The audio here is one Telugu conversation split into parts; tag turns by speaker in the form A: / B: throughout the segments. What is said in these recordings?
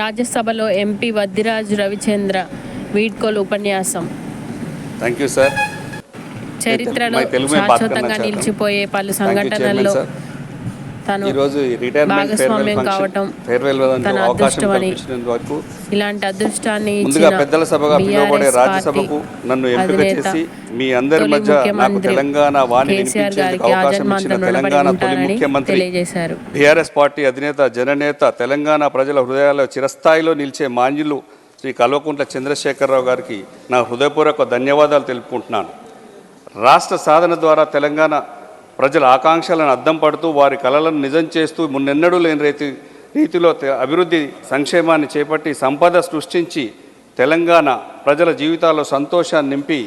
A: రాజ్యసభలో ఎంపీ వద్దిరాజు రవిచంద్ర వీడ్కోలు ఉపన్యాసం.
B: థ్యాంక్ యూ సార్
A: చరిత్రలో శాశ్వతంగా నిలిచిపోయే పలు సంఘటనల్లో తను భాగస్వామ్యం కావటం తన ఇలాంటి అదృష్టాన్ని
B: ముందుగా పెద్దల సభగా పిలువబడే రాజ్యసభకు నన్ను ఎంపిక చేసి మీ అందరి మధ్య నాకు తెలంగాణ వాణి వినిపించేందుకు అవకాశం ఇచ్చిన తెలంగాణ తొలి ముఖ్యమంత్రి బీఆర్ఎస్ పార్టీ అధినేత జననేత తెలంగాణ ప్రజల హృదయాల్లో చిరస్థాయిలో నిలిచే మాంజులు శ్రీ కల్వకుంట్ల చంద్రశేఖరరావు గారికి నా హృదయపూర్వక ధన్యవాదాలు తెలుపుకుంటున్నాను. రాష్ట్ర సాధన ద్వారా తెలంగాణ ప్రజల ఆకాంక్షలను అద్దం పడుతూ వారి కళలను నిజం చేస్తూ మున్నెన్నడూ లేని రీతి రీతిలో అభివృద్ధి సంక్షేమాన్ని చేపట్టి సంపద సృష్టించి తెలంగాణ ప్రజల జీవితాల్లో సంతోషాన్ని నింపి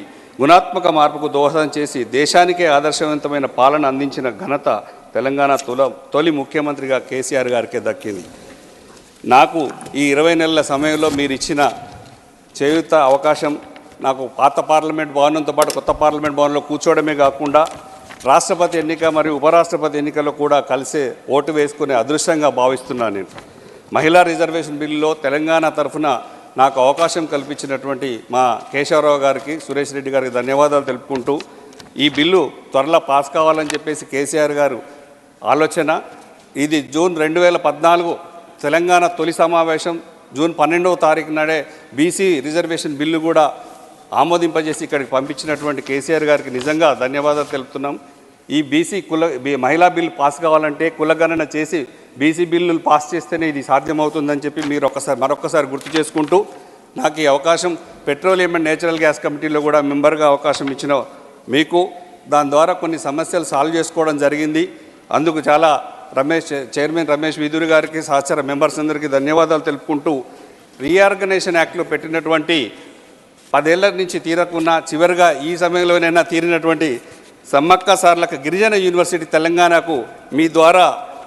B: గుణాత్మక మార్పుకు దోహదం చేసి దేశానికే ఆదర్శవంతమైన పాలన అందించిన ఘనత తెలంగాణ తొల తొలి ముఖ్యమంత్రిగా కేసీఆర్ గారికే దక్కింది. నాకు ఈ ఇరవై నెలల సమయంలో మీరు ఇచ్చిన చేయుత అవకాశం నాకు పాత పార్లమెంట్ భవనంతో పాటు కొత్త పార్లమెంట్ భవనంలో కూర్చోవడమే కాకుండా రాష్ట్రపతి ఎన్నిక మరియు ఉపరాష్ట్రపతి ఎన్నికల్లో కూడా కలిసే ఓటు వేసుకునే అదృష్టంగా భావిస్తున్నాను నేను. మహిళా రిజర్వేషన్ బిల్లులో తెలంగాణ తరఫున నాకు అవకాశం కల్పించినటువంటి మా కేశవరావు గారికి సురేష్ రెడ్డి గారికి ధన్యవాదాలు తెలుపుకుంటూ ఈ బిల్లు త్వరలో పాస్ కావాలని చెప్పేసి కేసీఆర్ గారు ఆలోచన. ఇది జూన్ రెండు వేల పద్నాలుగు తెలంగాణ తొలి సమావేశం. జూన్ పన్నెండవ తారీఖు నాడే బీసీ రిజర్వేషన్ బిల్లు కూడా ఆమోదింపజేసి ఇక్కడికి పంపించినటువంటి కేసీఆర్ గారికి నిజంగా ధన్యవాదాలు తెలుపుతున్నాం. ఈ బీసీ కుల బీ- మహిళా బిల్లు పాస్ కావాలంటే కులగణన చేసి బీసీ బిల్లులు పాస్ చేస్తేనే ఇది సాధ్యమవుతుందని చెప్పి మీరు ఒకసారి మరొకసారి గుర్తు చేసుకుంటూ నాకు ఈ అవకాశం పెట్రోలియం అండ్ నేచురల్ గ్యాస్ కమిటీలో కూడా మెంబర్గా అవకాశం ఇచ్చిన మీకు దాని ద్వారా కొన్ని సమస్యలు సాల్వ్ చేసుకోవడం జరిగింది. అందుకు చాలా రమేష్ చైర్మన్ రమేష్ విదురు గారికి సహచర మెంబర్స్ అందరికీ ధన్యవాదాలు తెలుపుకుంటూ రీఆర్గనైజేషన్ యాక్ట్లో పెట్టినటువంటి పదేళ్ళ నుంచి తీరకున్నా చివరిగా ఈ సమయంలోనైనా తీరినటువంటి సమ్మక్క సార్లకు గిరిజన యూనివర్సిటీ తెలంగాణకు మీ ద్వారా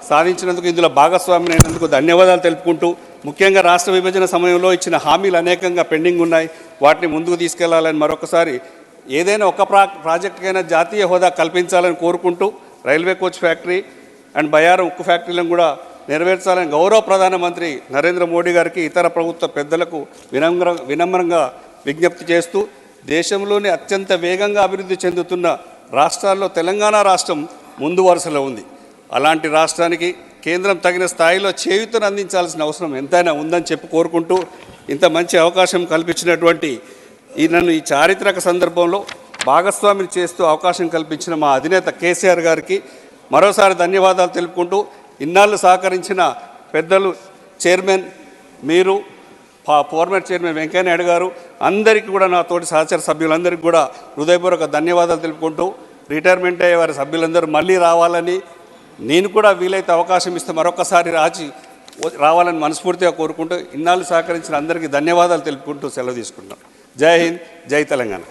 B: సాధించినందుకు ఇందులో భాగస్వామి అయినందుకు ధన్యవాదాలు తెలుపుకుంటూ ముఖ్యంగా రాష్ట్ర విభజన సమయంలో ఇచ్చిన హామీలు అనేకంగా పెండింగ్ ఉన్నాయి. వాటిని ముందుకు తీసుకెళ్ళాలని మరొకసారి ఏదైనా ఒక ప్రా ప్రాజెక్టుకైనా జాతీయ హోదా కల్పించాలని కోరుకుంటూ railway coach factory and Bayyaram ఉక్కు ఫ్యాక్టరీలను కూడా నెరవేర్చాలని గౌరవ ప్రధానమంత్రి నరేంద్ర మోడీ గారికి ఇతర ప్రభుత్వ పెద్దలకు వినమ్ర వినమ్రంగా విజ్ఞప్తి చేస్తూ దేశంలోనే అత్యంత వేగంగా అభివృద్ధి చెందుతున్న రాష్ట్రాల్లో తెలంగాణ రాష్ట్రం ముందు వరుసలో ఉంది. అలాంటి రాష్ట్రానికి కేంద్రం తగిన స్థాయిలో చేయూతను అందించాల్సిన అవసరం ఎంతైనా ఉందని చెప్పి కోరుకుంటూ ఇంత మంచి అవకాశం కల్పించినటువంటి ఈ నన్ను ఈ చారిత్రక సందర్భంలో భాగస్వామిని చేస్తూ అవకాశం కల్పించిన మా అధినేత కేసీఆర్ గారికి మరోసారి ధన్యవాదాలు తెలుపుకుంటూ ఇన్నాళ్ళు సహకరించిన పెద్దలు చైర్మన్ మీరు ఫార్మర్ చైర్మన్ వెంకయ్య నాయుడు గారు అందరికీ కూడా నా తోటి సహచర సభ్యులందరికీ కూడా హృదయపూర్వక ధన్యవాదాలు తెలుపుకుంటూ రిటైర్మెంట్ అయ్యే వారి సభ్యులందరూ మళ్ళీ రావాలని నేను కూడా వీలైతే అవకాశం ఇస్తే మరొకసారి రాచి రావాలని మనస్ఫూర్తిగా కోరుకుంటూ ఇన్నాళ్ళు సహకరించిన అందరికీ ధన్యవాదాలు తెలుపుకుంటూ సెలవు తీసుకుంటాం జై హింద్ జై తెలంగాణ.